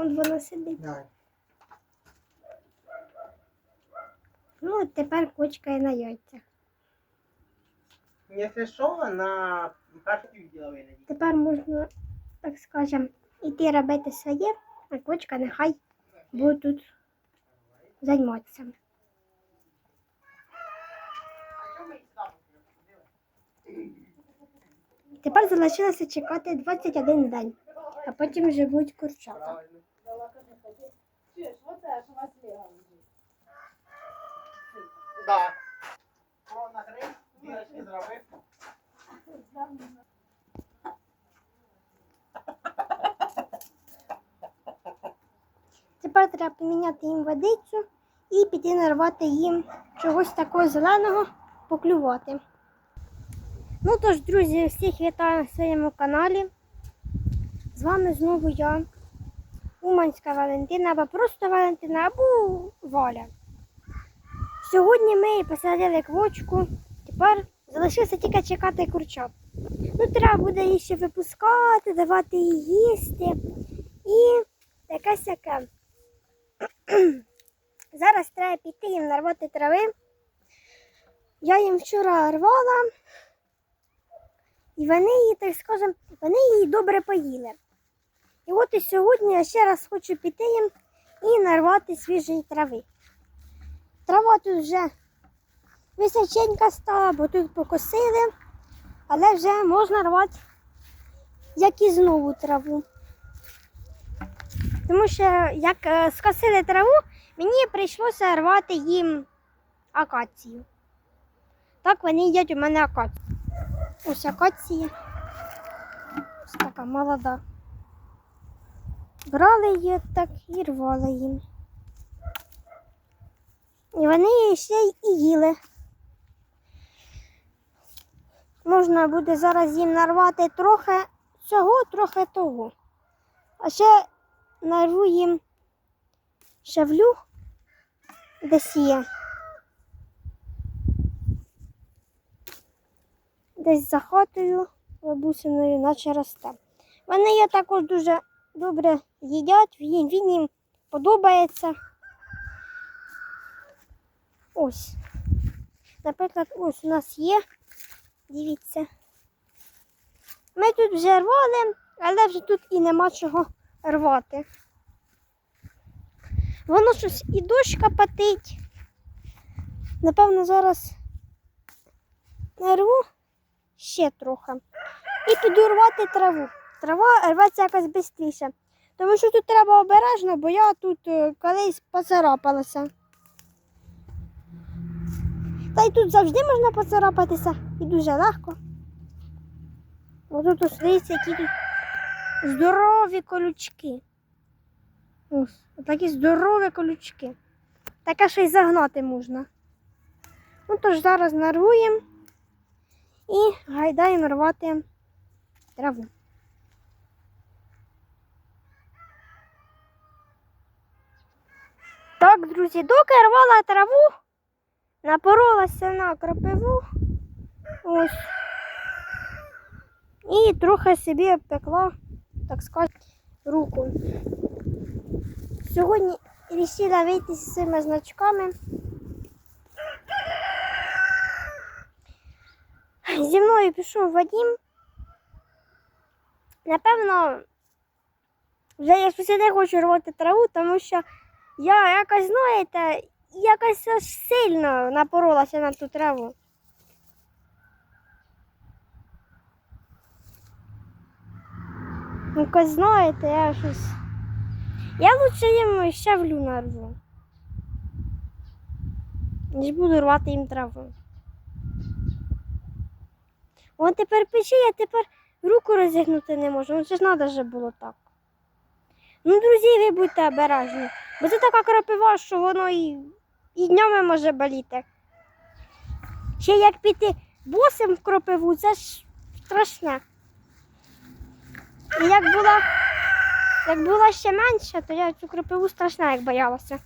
От вона сидить. Давай. Ну, от тепер кучкає на яйцях. Якщо що, на перший відділ вигляді. Тепер можна, так скажем, іти робити своє, а кучка нехай буде тут займатися. Тепер залишилося чекати 21 день, а потім живуть курчата. Да. Про накрив, дірочки зробив. Тепер треба поміняти їм водицю і піти нарвати їм чогось такого зеленого поклювати. Ну тож, друзі, всіх вітаю на своєму каналі. З вами знову я, Уманська Валентина, або просто Валентина, або Валя. Сьогодні ми посадили квочку, тепер залишилося тільки чекати курчат. Ну, треба буде її ще випускати, давати їй їсти і таке сяке. Зараз треба піти їм нарвати трави. Я їм вчора рвала, і вони її, так скажем, вони її добре поїли. І от і сьогодні я ще раз хочу піти їм і нарвати свіжої трави. Трава тут вже височенька стала, бо тут покосили, але вже можна рвати, як і знову траву. Тому що як е, скосили траву, мені прийшлося рвати їм акацію. Так вони їдять у мене акацію. Ось акація. Ось така молода. Брали її так і рвали їм. І вони її ще і їли. Можна буде зараз їм нарвати трохи цього, трохи того. А ще нарву їм шавлю, десь є. Десь за хатою бабусиною, наче росте. Вони її також дуже добре їдять, він, він їм подобається. Ось. Наприклад, ось у нас є. Дивіться. Ми тут вже рвали, але вже тут і нема чого рвати. Воно щось і дощ капатить. Напевно, зараз нарву ще трохи. І піду рвати траву. Трава рветься якось швидше. Тому що тут треба обережно, бо я тут е, колись поцарапалася. Та й тут завжди можна поцарапатися і дуже легко. Ось тут ось дивіться, які тут здорові колючки. Ось, такі здорові колючки. Таке ще й загнати можна. Ну тож зараз нарвуємо і гайдаємо рвати траву. Так, друзі, доки рвала траву, напоролася на кропиву. Ось. І трохи собі пекла, так сказати, руку. Сьогодні вирішила вийти з цими значками. Зі мною пішов Вадім. Напевно, вже я щось хочу рвати траву, тому що я якось, знаєте, якось аж сильно напоролася на ту траву. Якось, знаєте, я щось. Я лучше їм щавлю нарву. Ніж буду рвати їм траву. О, тепер пече, я тепер руку розігнути не можу. Ну це ж треба було так. Ну, друзі, ви будьте обережні. Бо це така крапива, що воно і, і днями може боліти. Ще як піти босим в кропиву, це ж страшне. І як була, як була ще менша, то я цю кропиву страшна, як боялася.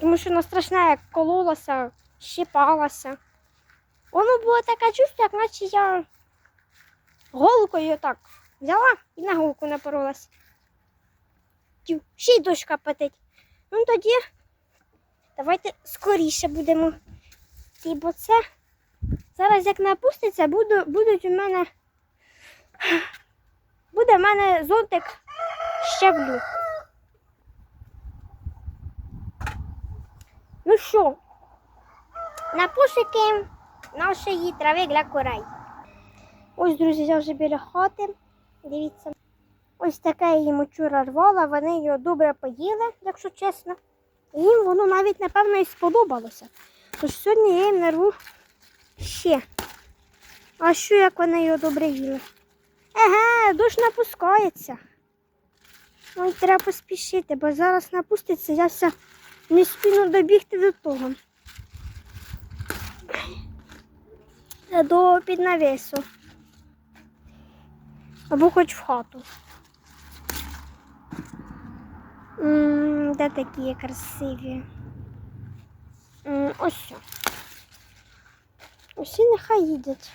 Тому що вона страшна, як кололася, щипалася. Воно було таке чувство, як наче я голкою так взяла і на голку напоролась. Ще й дощ капатить. Ну тоді давайте скоріше будемо. йти, Бо це зараз як напуститься, буду, будуть у мене. Буде в мене зонтик щеблю. Ну що, на пошуки нашої трави для курей. Ось, друзі, я вже біля хати. Дивіться. Ось таке я їм вчора рвала, вони його добре поїли, якщо чесно. І їм воно навіть, напевно, і сподобалося. Тож сьогодні я їм нарву ще. А що, як вони його добре їли? Еге, дощ напускається. Ой, треба поспішити, бо зараз напуститься, я все не спіну добігти до того. До піднавісу. Або хоч в хату. М, Де такі є красиві? М, Ось. що. Усі нехай їдять.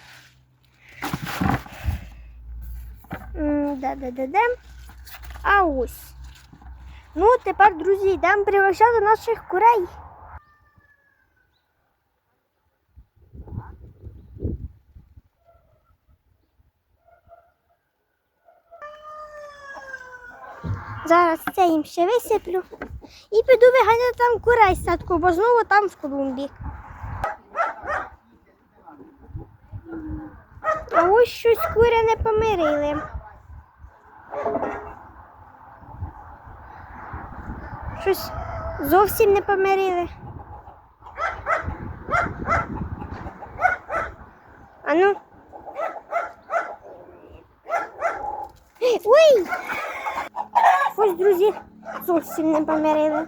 М, Де, де, де, де? А ось. Ну, тепер, друзі, йдемо пригощати наших курей. Зараз це їм ще висиплю. І піду виганяти там курей садку, бо знову там в клумбі. А ось щось кури не помирили. Щось зовсім не помирили. А ну. Ой! Ось, друзі, зовсім не помирили.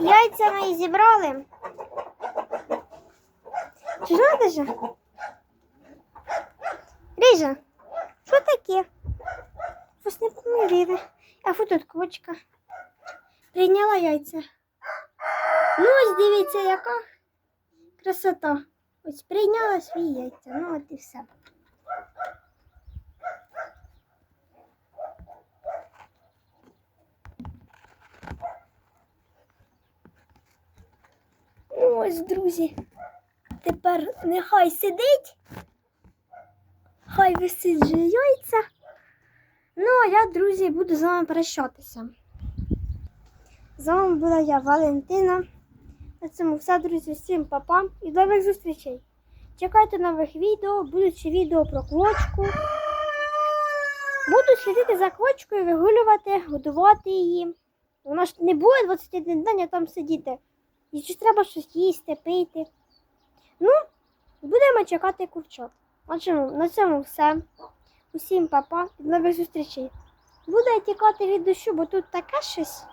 Яйця ми зібрали. Чи надо же? Ріжа, що таке? Ось не помирили. А тут квочка. Прийняла яйця. Ну, ось дивіться, яка красота. Ось прийняла свої яйця. Ну, от і все. Ось, друзі. Тепер нехай сидить. Хай висиджує яйця. Ну, а я, друзі, буду з вами прощатися. З вами була я, Валентина. На цьому все, друзі. Всім па-па і до нових зустрічей. Чекайте нових відео, будуть відео про квочку. Буду слідити за квочкою, вигулювати, годувати її. Вона ж не буде 21 день, а там сидіти. І чи треба щось їсти, пити. Ну, будемо чекати. На цьому, на цьому все. Усім па-па, до нових зустрічей. Буду я тікати від дощу, бо тут таке щось.